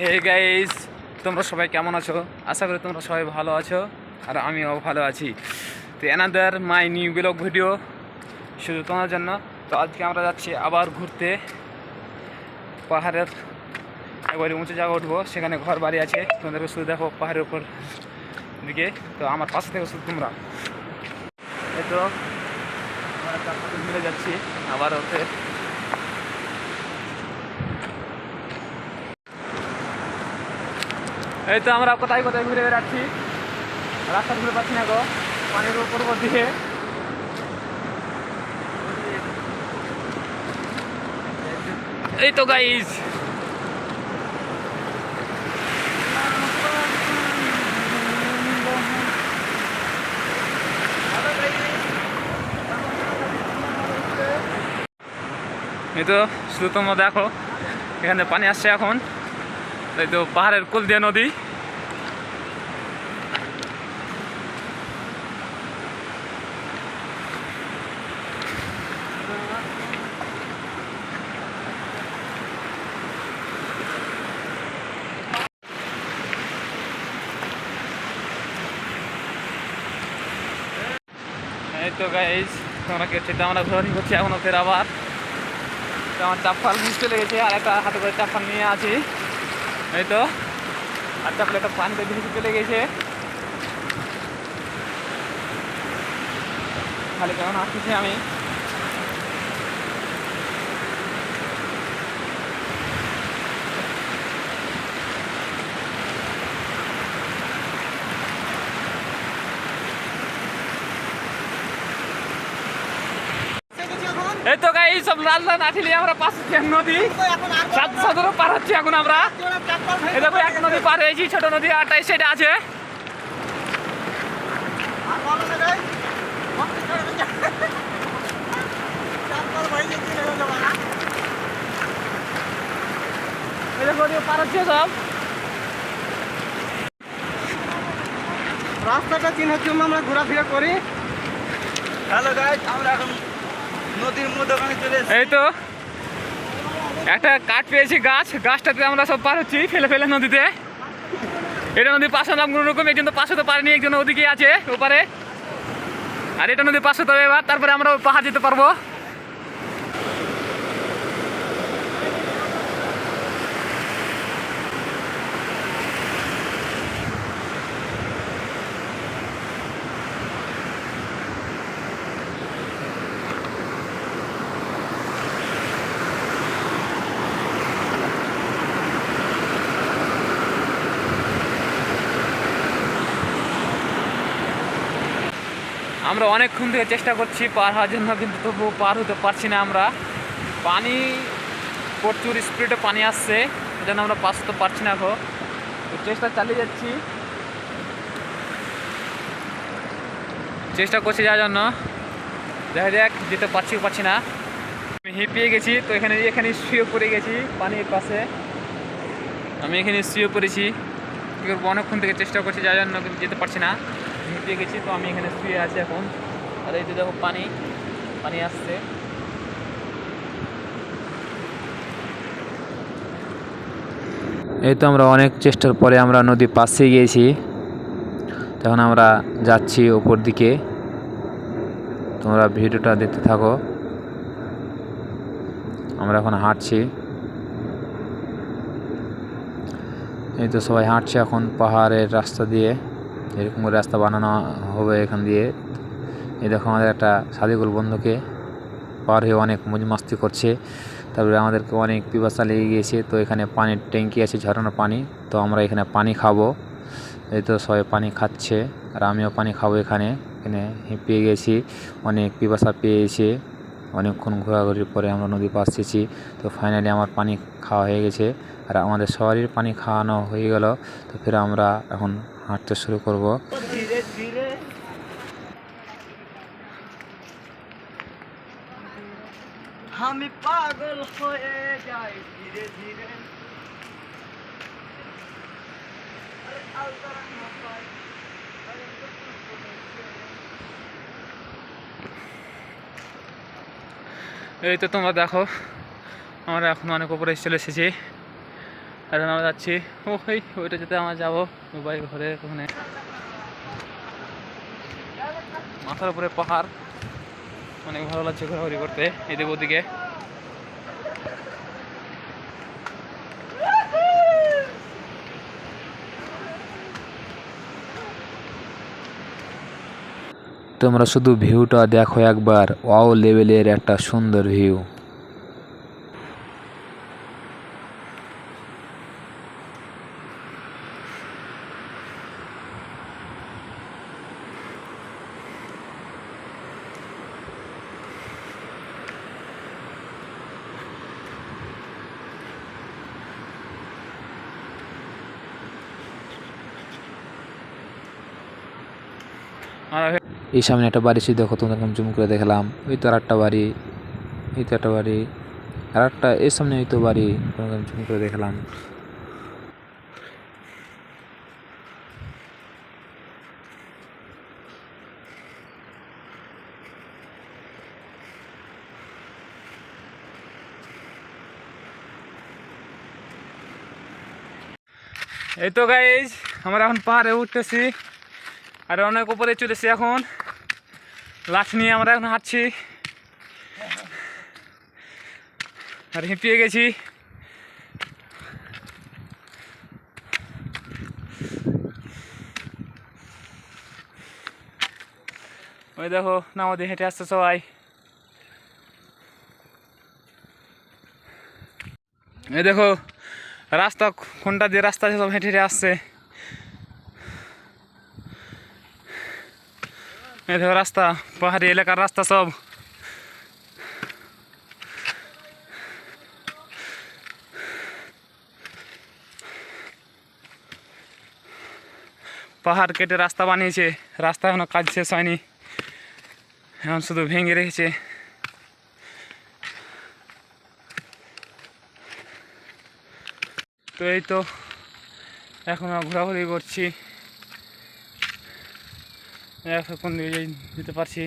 Hey guys তোমরা সবাই কেমন আছো? আশা করি তোমরা সবাই ভালো আছো, আর আমিও ভালো আছি। তো another my new blog video শুধু তোমার জন্য। তো আজকে আমরা যাচ্ছি আবার ঘুরতে। পাহাড়ের একবারে উঁচু জায়গা উঠবো, সেখানে ঘর বাড়ি আছে। তোমাদেরকে শুধু দেখো পাহাড়ের উপর দিকে। তো আমার পাশে থেকে শুধু তোমরা। এই তো মিলে যাচ্ছি আবার ওতে। এই তো আমরা কোথায় কোথায় ঘুরে বেড়াচ্ছি? রাস্তা ঘুরে পাচ্ছি না গো। পানির উপর দিয়ে। এই তো গাইজ এই তো, শুধু তোমরা দেখো, এখানে পানি আসছে এখন। এই তো পাহাড়ের কোল দিয়ে নদী। এই তো গাইজ তোমরা কেটে আমরা ঘোরানি করছি এখনও ফের আবার। আমার চাপ্পাল মিশতে লেগেছে আর একটা হাতে করে চাপ্পাল নিয়ে আছি। এই তো। আচ্ছা চাপ্পাল একটা পানিতে ভিজে চলে গেছে। খালি কেমন আসতেছি আমি। এই তো গাই সব লাল লাল আঠিলি আমরা পাশে যে নদী সাত সাদরও পার হচ্ছি এখন আমরা। এই দেখো এক নদী পার হয়েছি ছোট নদী আরটা সেটা আছে। পার হচ্ছে সব। রাস্তাটা চিনার জন্য আমরা ঘোরাফেরা করি। হ্যালো গাইজ আমরা এখন নদীর মধ্যখানে চলে তো। একটা কাঠ পেয়েছি, গাছ। গাছটাতে আমরা সব পার হচ্ছি, ফেলে ফেলে নদীতে। এটা নদীর পাশে নাম কোনো রকম, একজন তো পাশে তো পারেনি, একজন ওদিকে আছে, ওপারে। আর এটা নদীর পাশে তো এবার, তারপরে আমরা পাহাড় যেতে পারব। আমরা অনেকক্ষণ থেকে চেষ্টা করছি পার হওয়ার জন্য, কিন্তু তবুও পার হতে পারছি না আমরা। পানি, প্রচুর স্পিডে পানি আসছে, এজন্য আমরা পাস হতে পারছি না এখন। তো চেষ্টা চালিয়ে যাচ্ছি। চেষ্টা করছি যাওয়ার জন্য। দেখা যাক, যেতে পারছি পারছি না। আমি হিপিয়ে গেছি, তো এখানে এখানে শুয়ে পড়ে গেছি পানির পাশে। আমি এখানে শুয়ে পড়েছি। অনেকক্ষণ থেকে চেষ্টা করছি যাওয়ার জন্য, কিন্তু যেতে পারছি না। হিপিয়ে গেছি, তো আমি এখানে শুয়ে আছি এখন। আর এই যে দেখো পানি পানি আসছে। এই তো আমরা অনেক চেষ্টার পরে আমরা নদীর পাশে গিয়েছি। তখন আমরা যাচ্ছি ওপর দিকে। তোমরা ভিডিওটা দেখতে থাকো। আমরা এখন হাঁটছি। এই তো সবাই হাঁটছে এখন পাহাড়ের রাস্তা দিয়ে। এরকম করে রাস্তা বানানো হবে এখান দিয়ে। এই দেখো আমাদের একটা সাদিকুল বন্ধুকে পার হয়ে অনেক মজ মাস্তি করছে। তারপরে আমাদেরকে অনেক পিপাসা লেগে গিয়েছে। তো এখানে পানির ট্যাঙ্কি আছে, ঝরানো পানি। তো আমরা এখানে পানি খাব। এই তো সবাই পানি খাচ্ছে আর আমিও পানি খাব এখানে। এখানে পেয়ে গেছি। অনেক পিপাসা পেয়েছে। অনেকক্ষণ ঘোরাঘুরির পরে আমরা নদী পাশ এসেছি তো ফাইনালি আমার পানি খাওয়া হয়ে গেছে। আর আমাদের সবারই পানি খাওয়ানো হয়ে গেল। তো ফের আমরা এখন হাঁটতে শুরু করব। ধীরে ধীরে আমি পাগল হয়ে যাই ধীরে ধীরে। এই তো তোমরা দেখো আমরা এখন অনেক উপরে চলে এসেছি। এখন আমরা যাচ্ছি। ওই ওইটা যেতে আমরা যাব বাইক ঘরে ওখানে। মাথার উপরে পাহাড়। অনেক ভালো লাগছে ঘোরাঘুরি করতে, এদিক ওদিকে। তোমরা শুধু ভিউটা দেখো একবার, ওয়াও লেভেলের একটা সুন্দর ভিউ। এই সামনে একটা বাড়ি ছিল, দেখো এরকম জুম করে দেখলাম। ওই তো আর একটা বাড়ি, এই তো একটা বাড়ি আর একটা এর সামনে ওই তো বাড়ি তোমরা জুম করে দেখলাম। এই তো গাইজ আমরা এখন পাহাড়ে উঠতেছি। আর অনেক উপরে চলেছি এখন। লাঠি নিয়ে আমরা এখন হাঁটছি। আর হিঁপিয়ে গেছি। ওই দেখো নামাদি হেঁটে আসছে সবাই। এই দেখো, রাস্তা কোনটা দিয়ে রাস্তা সব হেঁটে হেঁটে আসছে। এই দেখো রাস্তা, পাহাড়ি এলাকার রাস্তা সব। পাহাড় কেটে রাস্তা বানিয়েছে, রাস্তা এখনও কাজ শেষ হয়নি। এখন শুধু ভেঙে রেখেছে। তো এই তো, এখন ঘোরাঘুরি করছি। এখন দিকে যেতে পারছি।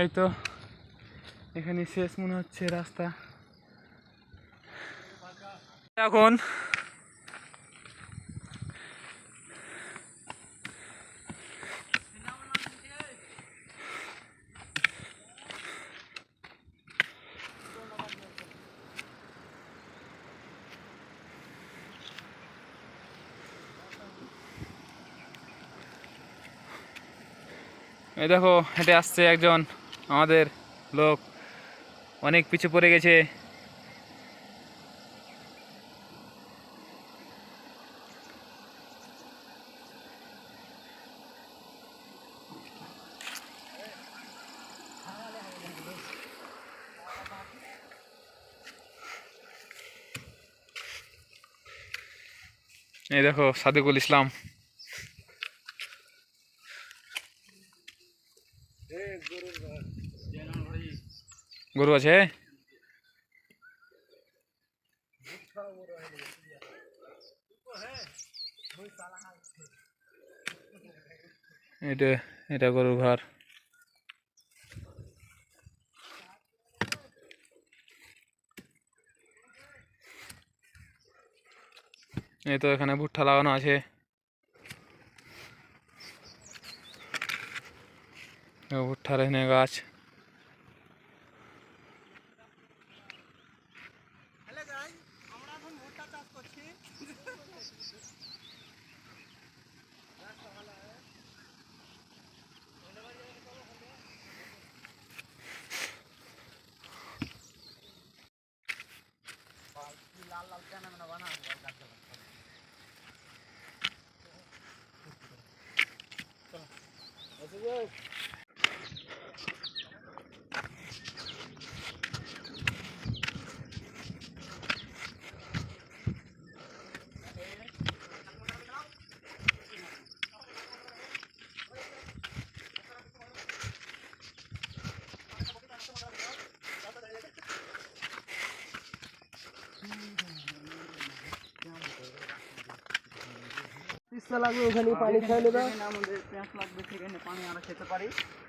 এই তো এখানে শেষ মনে হচ্ছে রাস্তা। এখন এই দেখো, হেঁটে আসছে একজন আমাদের লোক। অনেক পিছু পড়ে গেছে। এই দেখো, সাদিকুল ইসলাম। গরু আছে এটা এটা গরুর ঘর এই তো এখানে ভুট্টা লাগানো আছে Yes. এ ভুট্টার এখানে গাছ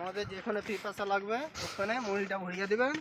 আমাদের যেখানে পিপাসা লাগবে ওখানে মুড়িটা ভরিয়ে দিবেন।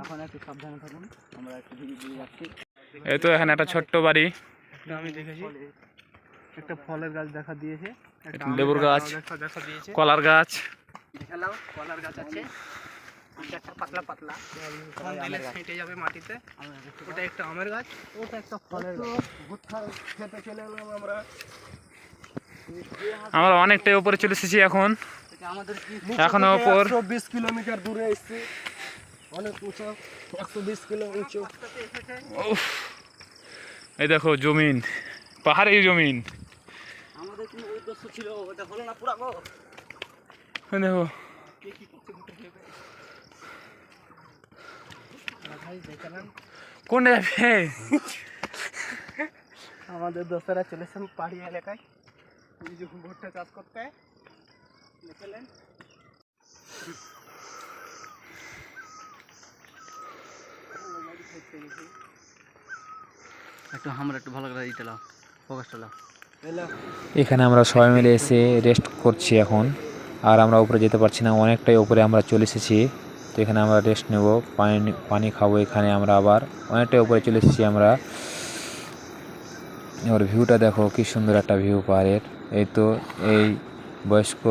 এখন একটু সাবধানে থাকুন আমরা একটু ধীরে ধীরে যাচ্ছি। এই তো এখানে একটা ছোট্ট বাড়ি। আমি দেখেছি একটা ফলের গাছ দেখা দিয়েছে একটা লেবুর গাছ দেখা দেখা দিয়েছে। কলার গাছ। দেখালাম কলার গাছ আছে। একটা পাতলা পাতলা। দিলে ছেঁটে যাবে মাটিতে। ওটা একটা আমের গাছ। ওটা একটা ফলের গাছ। খেতে চলে এলাম আমরা। আমরা অনেকটাই উপরে চলে এসেছি এখন। এখনও ওপর বিশ কিলোমিটার দূরে এসছি। অনেক উঁচু একশো বিশ কিলো উঁচু। এই দেখো জমিন পাহাড়ি জমিন। আমাদের কোনো উদ্দেশ্য ছিল ওটা হলো না পুরা গো দেখো ভাই দেখালাম কোন যাবে আমাদের দোস্তরা চলেছেন পাহাড়ি এলাকায়। এই যে ভুট্টা চাষ করতে। দেখলেন একটু আমরা একটু ভালো করে ইটা লাও ফোকাসটা লাও। এখানে আমরা সবাই মিলে এসে রেস্ট করছি এখন। আর আমরা উপরে যেতে পারছি না অনেকটাই উপরে আমরা চলে এসেছি। তো এখানে আমরা রেস্ট নেব। পানি পানি খাব এখানে আমরা আবার। অনেকটা উপরে চলে এসেছি আমরা। এবার ভিউটা দেখো, কি সুন্দর একটা ভিউ পাহাড়ের। এই তো এই বয়স্ক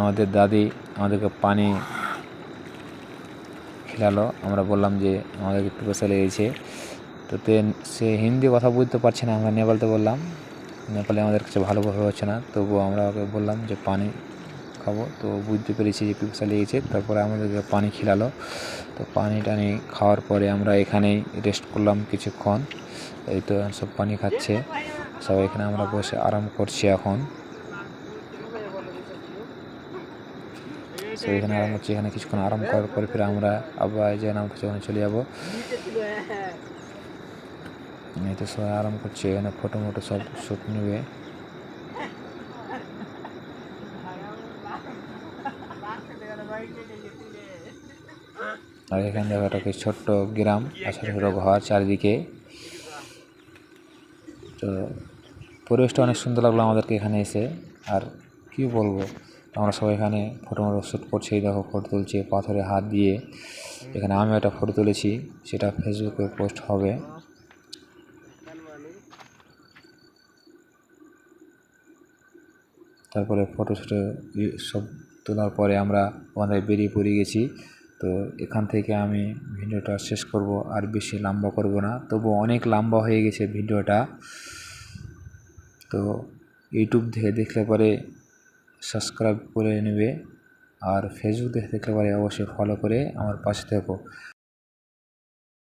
আমাদের দাদি আমাদেরকে পানি খেলালো। আমরা বললাম যে আমাদেরকে একটু পেশা লেগেছে। তো সে হিন্দি কথা বুঝতে পারছে না, আমরা নেপালতে বললাম। নেপালে আমাদের কাছে ভালোভাবে হচ্ছে না। তবুও আমরা ওকে বললাম যে পানি খাব। তো বুঝতে পেরেছি যে পিপাসা লেগেছে। তারপরে আমাদেরকে পানি খেলালো, তো পানি টানি খাওয়ার পরে আমরা এখানেই রেস্ট করলাম কিছুক্ষণ। এই তো সব পানি খাচ্ছে। সবাই এখানে আমরা বসে আরাম করছি এখন। তো এখানে আরাম করছি। এখানে কিছুক্ষণ আরাম করার পরে ফিরে আমরা আবার যে নাম ওখানে চলে যাব। এই তো সবাই আরাম করছে। এখানে ফটো মোটো সব শ্যুট নেবে। আর এখানে দেখো একটা ছোট্ট গ্রাম আর ছোটো ছোটো ঘর চারিদিকে। তো পরিবেশটা অনেক সুন্দর লাগল আমাদেরকে এখানে এসে। আর কি বলব, আমরা সবাই এখানে ফটো মোটো শ্যুট করছি দেখো ফটো তুলছে, পাথরে হাত দিয়ে। এখানে আমি একটা ফটো তুলেছি, সেটা ফেসবুকে পোস্ট হবে। তারপরে ফটো শুটে সব তোলার পরে আমরা ওখানে বেরিয়ে পড়ে গেছি। তো এখান থেকে আমি ভিডিওটা শেষ করব, আর বেশি লম্বা করব না। তবু অনেক লম্বা হয়ে গেছে ভিডিওটা। তো ইউটিউব থেকে দেখলে পরে সাবস্ক্রাইব করে নেবে, আর ফেসবুক দেখে দেখলে পরে অবশ্যই ফলো করে আমার পাশে থেকো।